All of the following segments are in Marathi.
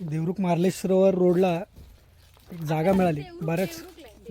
देवरुख मार्लेश्वर रोडला एक जागा मिळाली. बऱ्याच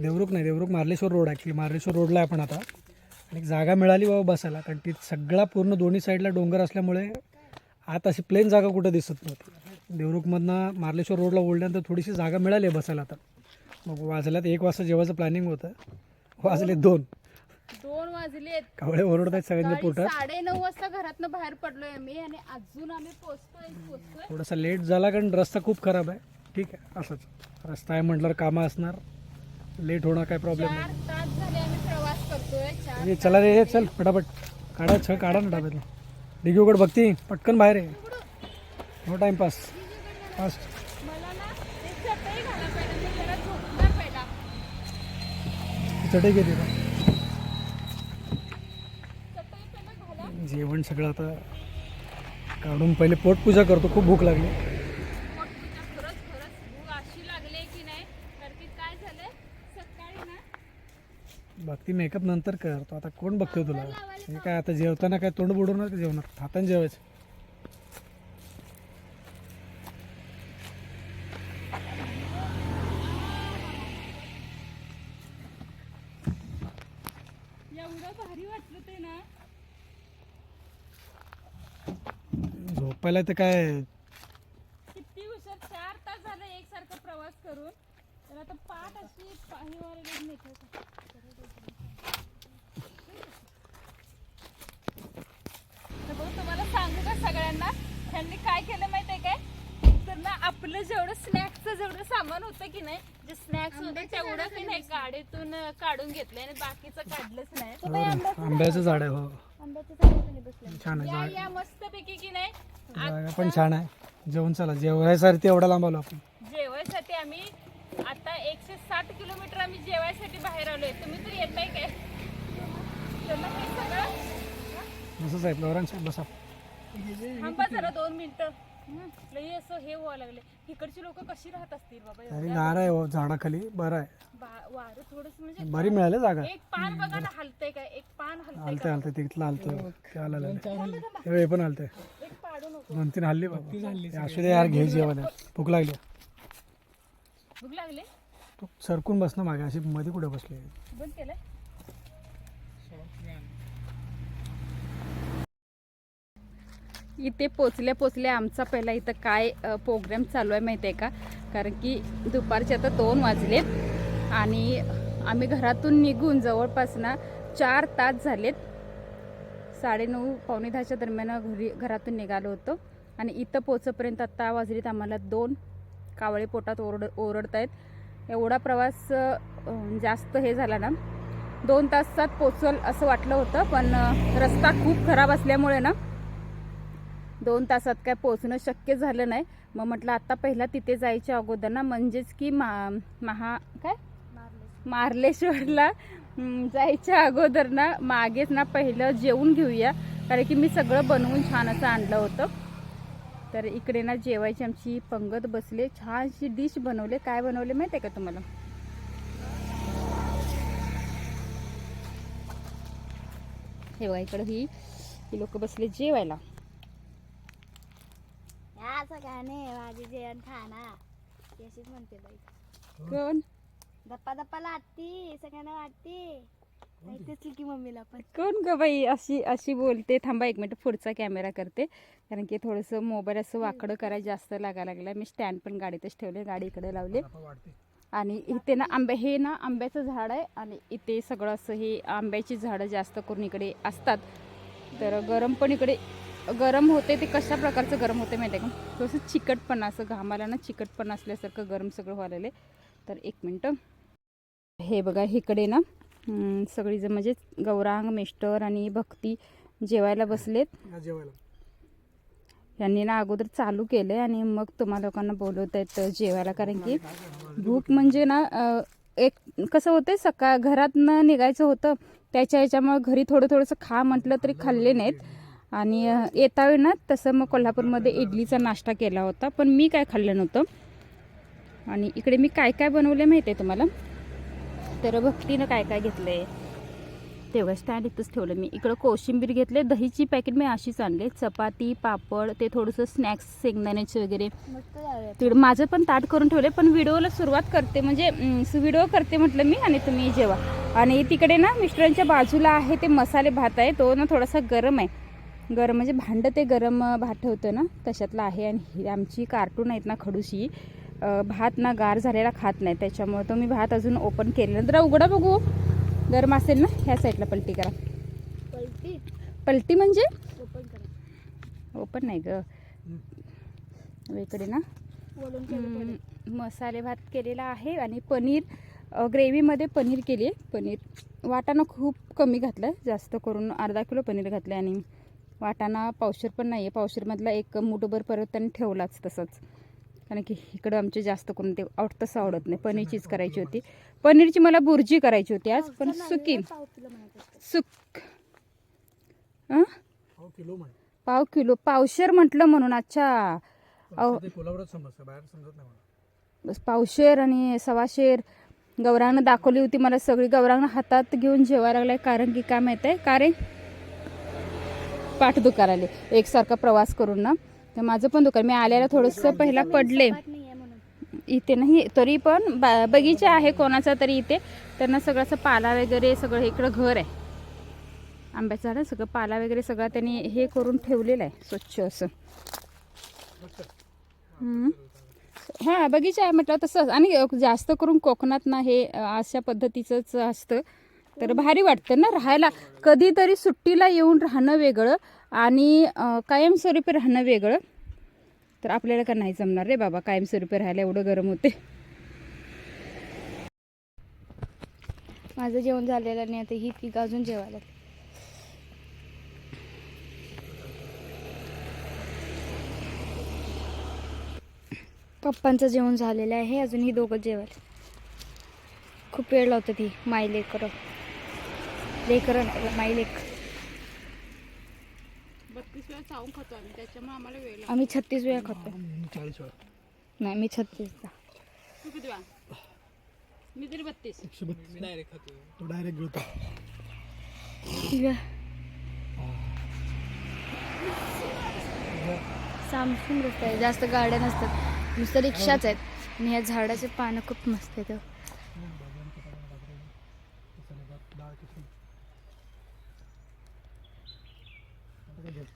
देवरुख नाही देवरुख मार्लेश्वर रोड ॲक्च्युली मार्लेश्वर रोडला आहे आपण आता. आणि एक जागा मिळाली बाबा बसायला. कारण ती सगळा पूर्ण दोन्ही साईडला डोंगर असल्यामुळे आत अशी प्लेन जागा कुठं दिसत नव्हती. देवरुखमधनं मार्लेश्वर रोडला ओढल्यानंतर थोडीशी जागा मिळाली आहे बसायला आता. मग वाजल्यात एक वाजता जेवायचं प्लॅनिंग होतं. वाजले दोन. दोन वाजलेत कावळे ओरडत आहेत सगळ्यांच्या सकाळी पोटात. साडे नऊ वाजता घरातनं बाहेर पडलोय आम्ही आणि अजून आम्ही पोचतोय पोचतोय. थोडासा लेट झाला कारण रस्ता खूप खराब आहे. ठीक आहे असंच. रस्ता आहे म्हटल्यावर कामं असणार. लेट होणार काय प्रॉब्लेम नाही. चार तास झाले आम्ही प्रवास करतोय चार ए, चला रे ए, चल फटाफट काढा छ काढा ना डाब्यातलं डिगी उघड बघती पटकन बाहेर आहे नो टाइमपास फास्ट मला ना ते चटई घाला पाहिजे मी जरा झोपणार पहिला. चटई घेते का चटई पहिला घाला जेवण सगळं आता काढून पहिले पोटपूजा करतो खूप भूक लागली. पोटपूजा खरंच खरंच भूक अशी लागली की नाही? कारण की काय झालंय? सकाळी ना भक्ती मेकअप नंतर करतो. आता कोण बघतो तुला? काय आता जेवताना काय तोंड बुडवणार का जेवणार? हाताने जेवायचं एवढं भारी वाटलं ते ना झोपायला तर काय? किती उशीर? चार तास झालं एकसारखा प्रवास करून. तर आता पाठ अशी पाहिवारी निघत तर भाऊ तुम्हाला सांगू का सगळ्यांना? त्यांनी काय केलं माहितीये काय? तर ना आपलं जेवढं स्नॅक्सचं जेवढं सामान होतं की नाही जे स्नॅक्स होते तेवढं की नाही गाडीतून काढून घेतलंय आणि बाकीचं काढलंच नाही. आंब्याचं झाड आहे हो. छान आहे या झाड. या मस्त पैकी की नाही? जागा पण छान आहे. जेवण चला जेवायसाठी एवढा लांब आलो आपण. जेवायसाठी आम्ही आता एकशे साठ किलोमीटर आम्ही जेवायसाठी बाहेर आलोय तुम्ही तर येताय काय? मग हे सगळं. तसंच आहे फ्लोरांश बसा. थांबा जरा दोन मिनिटं. लई असं हे व्हायला लागले इकडची लोक कशी राहत असतील बाबा अरे एवढ्या? गार आहे हो झाडाखाली बरं आहे. बा- वारं थोडस म्हणजे बरी मिळाली जागा. एक पान बघा ना हलतंय काय? एक पान हलतंय हलते हलते तिथलं हलते ते हे पण हलते एक पाडू नको. दोन तीन हल्ली बाबा. असू दे यार घे जेवण. भूक लागली. भूक लागले? तू सरकून बस ना मागे अशी मध्ये कुठे बसली बंद केलंय? इथे पोचल्या पोचल्या आमचा पहिला इथं काय प्रोग्राम चालू आहे माहिती आहे का? कारण की दुपारचे आता दोन वाजलेत आणि आम्ही घरातून निघून जवळपास ना चार तास झालेत. साडेनऊ पावणे दहाच्या दरम्यान घरी घरातून निघालो होतो आणि इथं पोचपर्यंत आत्ता वाजलेत आम्हाला दोन. कावळे पोटात ओरड ओरडत आहेत एवढा प्रवास जास्त हे झाला ना दोन तासात पोचल असं वाटलं होतं पण रस्ता खूप खराब असल्यामुळे ना दोन तासात काय पोहोचणं शक्य झालं नाही. मग म्हटलं आता पहिला तिथे जायच्या अगोदर ना म्हणजेच की मा महा काय? मार्लेश्वरला जायच्या अगोदर ना मागेच ना पहिलं जेवून घेऊया. कारण की मी सगळं बनवून छान असं आणलं होतं. तर इकडे ना जेवायची आमची पंगत बसले. छानशी डिश बनवले. काय बनवले माहिती आहे का तुम्हाला? हे बघा इकडं ही ही लोक बसले जेवायला. असं काय नाही माझी जेवण खाना अशीच म्हणते बाई. कोण? दप्पा दप्पा लागती सगळ्यांना वाटते. माहितीच की मम्मीला पण. कोण ग बाई? अशी अशी बोलते. थांबा एक मिनिट पुढचा कॅमेरा करते. कारण की थोडंसं मोबाईल असं वाकडं करायला जास्त लागायला लागलं. मी स्टँड पण गाडीतच ठेवले गाडी इकडे लावले. आणि इथे ना आंबे हे ना आंब्याचं झाड आहे आणि इथे सगळं असं हे आंब्याची झाडं जास्त करून इकडे असतात. तर गरम पण इकडे गरम होते ते कशा प्रकारचं गरम होते माहिती आहे का? थोडंसं चिकटपणा असं घामाला ना चिकटपणा असल्यासारखं गरम सगळं व्हायला तर एक मिनटं. हे बघा इकडे ना सगळीजण म्हणजे गौरांग मेस्टर आणि भक्ती जेवायला बसलेत. जेवायला. यांनी ना अगोदर चालू केलं आणि मग तुम्हा लोकांना बोलवत आहेत जेवायला. कारण की भूक म्हणजे ना एक कसं होतं सकाळ घरातनं निघायचं होतं त्याच्या ह्याच्यामुळे घरी थोडं थोडंसं खा म्हटलं तरी खाल्ले नाहीत. आणि येता वेळी ना तसं मग कोल्हापूरमध्ये इडलीचा नाश्ता केला होता पण मी काय खाल्लं नव्हतं. आणि इकडे मी काय काय बनवलं माहिती आहे तुम्हाला? तर भक्तीनं काय काय घेतलं आहे तेव्हा स्टँड इथंच ठेवलं मी. इकडं कोशिंबीर घेतले दहीची पॅकेट मी अशीच आणले. चपाती पापड ते थोडंसं स्नॅक्स शेंगदाण्याचे वगैरे. तिकडं माझं पण ताट करून ठेवले पण व्हिडिओला सुरुवात करते म्हणजे व्हिडिओ करते म्हटलं मी आणि तुम्ही जेवा. आणि तिकडे ना मिस्टरांच्या बाजूला आहे ते मसाले भात आहे तो ना थोडासा गरम आहे. गरम म्हणजे भांडं ते गरम भात ठेवतं ना तशातला आहे. आणि ही आमची कार्टून आहेत ना खडूशी भात ना गार झालेला खात नाही. त्याच्यामुळे तो मी भात अजून ओपन केलेला. जरा उघडा बघू. गरम असेल ना ह्या साईडला पलटी करा. पलटी? पलटी म्हणजे? ओपन करा. ओपन नाही ग. इकडे ना मसाले भात केलेला आहे. आणि पनीर ग्रेव्हीमध्ये पनीर केली आहे. पनीर वाटाणा खूप कमी घातलं आहे जास्त करून अर्धा किलो पनीर घातलं आहे आणि वाटाणा पावशर पण नाही आहे पावशरमधला एक मुठभर परत त्यांनी ठेवलाच तसंच. कारण की इकडं आमचे जास्त करून ते आवड तसं आवडत नाही. पनीरचीच करायची होती. पनीरची मला बुर्जी करायची होती आज पण सुकी सुक पाव किलो पावशर म्हटलं म्हणून अच्छा. बस पावशेर आणि सवाशेर. गौरांगनं दाखवली होती मला सगळी. गौरांगनं हातात घेऊन जेवायला लागलाय. कारण की काय माहीत आहे? कारण पाठ दुकानाले. एकसारखा प्रवास करून ना. तर माझं पण दुकान. मी आल्याला थोडंसं पहिला पडले. इथे नाही तरी पण बा बगीचा आहे कोणाचा तरी इथे. त्यांना सगळं असं पाला वगैरे सगळं इकडं घर आहे. आंब्याचं झाड सगळं पाला वगैरे सगळं त्यांनी हे करून ठेवलेलं आहे स्वच्छ असं. हां बगीचा आहे म्हटलं तसं. आणि जास्त करून कोकणात ना हे अशा पद्धतीचंच असतं. तर भारी वाटतं ना राहायला. कधीतरी सुट्टीला येऊन राहणं वेगळं आणि कायमस्वरूपी राहणं वेगळं. तर आपल्याला का नाही जमणार रे बाबा कायमस्वरूपी राहायला एवढं गरम होते. माझं जेवण झालेलं नाही आता ही ती अजून जेवायला. पप्पांचं जेवण झालेलं आहे अजून ही दोघं जेवायला. खूप वेळ लावतं ती माई लेकर माई लेक बत्तीस वेळा चावून खातो आम्ही त्याच्यामुळे आम्हाला वेळ आम्ही छत्तीस वेळा खातो. चाळीस वेळा. नाही मी छत्तीसचा. तू किती वेळा? मी तरी बत्तीस. एकशे बत्तीस. डायरेक्ट खातो तो डायरेक्ट घेतो ठीक आहे. सामसून रस्ता आहे जास्त गाड्या नसतात. नुसतं रिक्षाच आहेत. आणि ह्या झाडाचे पानं खूप मस्त आहेत डाळ किसून आता काय झोपतोस?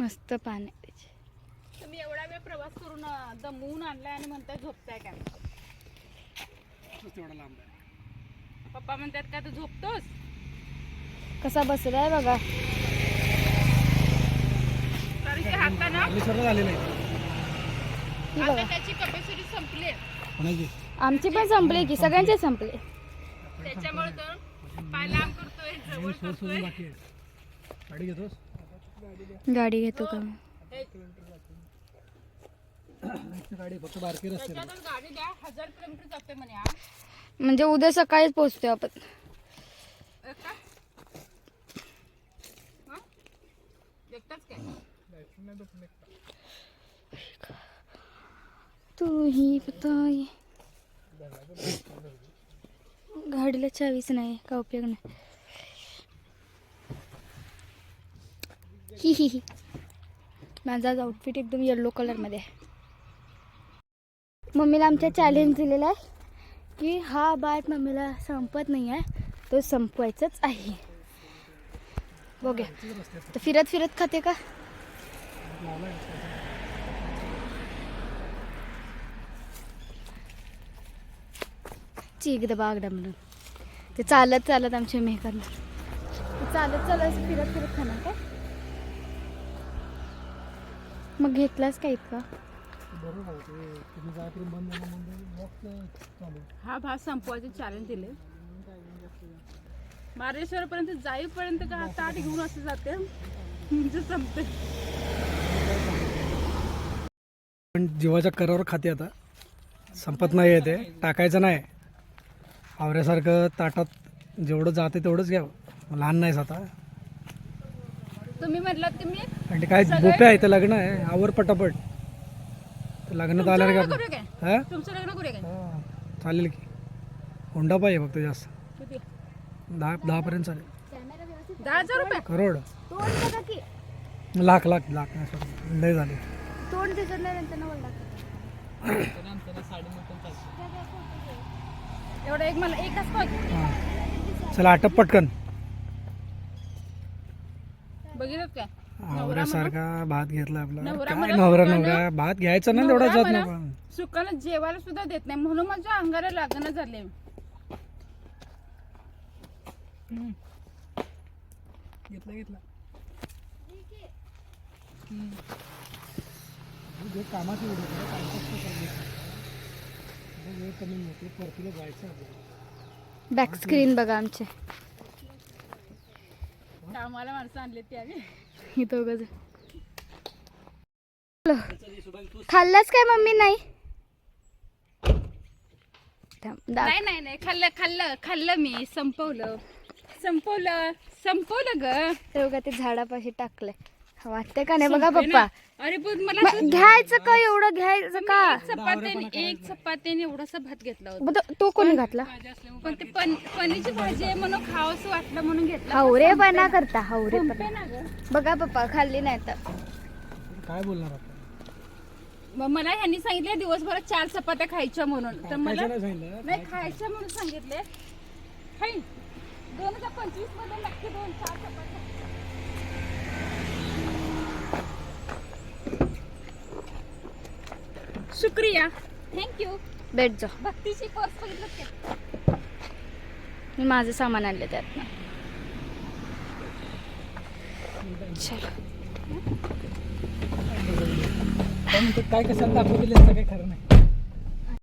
मस्त पान आहे त्याचे तुम्ही एवढा वेळ प्रवास करून दमवून आणलाय आणि म्हणताय झोपताय काय? तेवढा लांब आहे पप्पा म्हणतात का तू झोपतोस? कसा बसलाय बघा. कारण की ही आता त्याची कपॅसिटी संपली. आहे. आमची पण संपले की सगळ्यांचे संपले. त्याच्यामुळे तर पाय लांब करतोय जवळ सोड सोडून बाकी आहे. गाडी घेतोस? गाडी घेतो का गाडी फक्त बारकी रस्ते हा. म्हणजे उद्या सकाळीच पोहोचतोय आपण. हा? तू ही गाडीला चावीच नाही का उपयोग नाही? ही ही ही. माझा आज आउटफिट एकदम येल्लो कलरमध्ये आहे. मम्मीला आमच्या चॅलेंज दिलेला आहे की हा बाट मम्मीला संपत नाही आहे तो संपवायचाच आहे. बघ्या. तर फिरत फिरत खाते का? चीक बागडा म्हणून ते चालत चालत आमच्या मेहकांना चालत चालत फिरत फिरत खाणार काय मग घेतलास का इतका? बरोबर आहे ते तुम्ही जायपर्यंत बंद झालं वॉक चालू हा भात संपवायचे चॅलेंज दिले. मार्लेश्वर पर्यंत जाईपर्यंत का हा ताट घेऊन असं जाते? म्हणजे संपते. पण जीवाच्या करावर खाते आता संपत नाही आहे ते टाकायचं नाही. आवऱ्यासारखं ताटात जेवढं जाते तेवढंच घ्या लहान नाहीस आता. तुम्ही म्हटलात की मी आणि काय बोपे आहे ते लग्न आहे. आवर पटापट. ते लग्नात लग्न का करूया काय? हा? तुमचं लग्न करूया काय? हा, चालेल की. हुंडा पाहिजे फक्त जास्त. किती? दहा दहापर्यंत चालेल. दहा हजार रुपये? करोड. तोंड बघा की. लाख लाख लाख. नाही लय झाले. तोंड दिसत नाही त्यांना वळला एवढं एक मला एकच पाहिजे हां. चला आटप पटकन. बघितलं काय? आवऱ्यासारखा भात घेतला आपला. नवरा काय मला नवरा नवरा? भात घ्यायचा ना तेवढा जात नाही सुखानं जेवायला सुद्धा देत नाही. म्हणून माझ्या अंगाला लागणं झाले घेतला घेतला. कामाची वेळ होती ना, कामकाज तर करायचं. आता वेळ कमी मिळते परतीला जायचं आपल्याला बॅक स्क्रीन बघा आमचे. कामाला माणसं आणले ते आम्ही. दोघं जण. खाल्लंच काय मम्मी? नाही. नाही नाही नाही. खाल्लं खाल्लं खाल्लं मी. संपवलं. संपवलं संपवलं ग. ते ते झाडापाशी टाकलंय. वाटते का नाही? बघा पप्पा. अरे पण मला मग घ्यायचं का एवढं? घ्यायचं का? एक चपात्याने एक चपात्याने एवढासा भात घेतला होता. मग तो- तो कोणी घातला? पण ते पण पनीरची भाजी आहे म्हणून खावंसं वाटलं म्हणून घेतला हावरेपणा करता हावरेपणा संपे ना ग? बघा पप्पा खाल्ली नाही तर. काय बोलणार आपण मग मला ह्यांनी सांगितले दिवसभरात चार चपात्या खायच्या म्हणून. तर मला नाही सांगितलं नाही खायच्या. म्हणून सांगितले. खाईन दोन हजार पंचवीसमध्ये नक्की दोन चार चपात्या. शुक्रिया. थँक्यू भेट जा. भक्तीची पर्स बघितलं का मी माझं सामान आणलं त्यात. चल. काय दाखवतील याचं काही खरं नाही.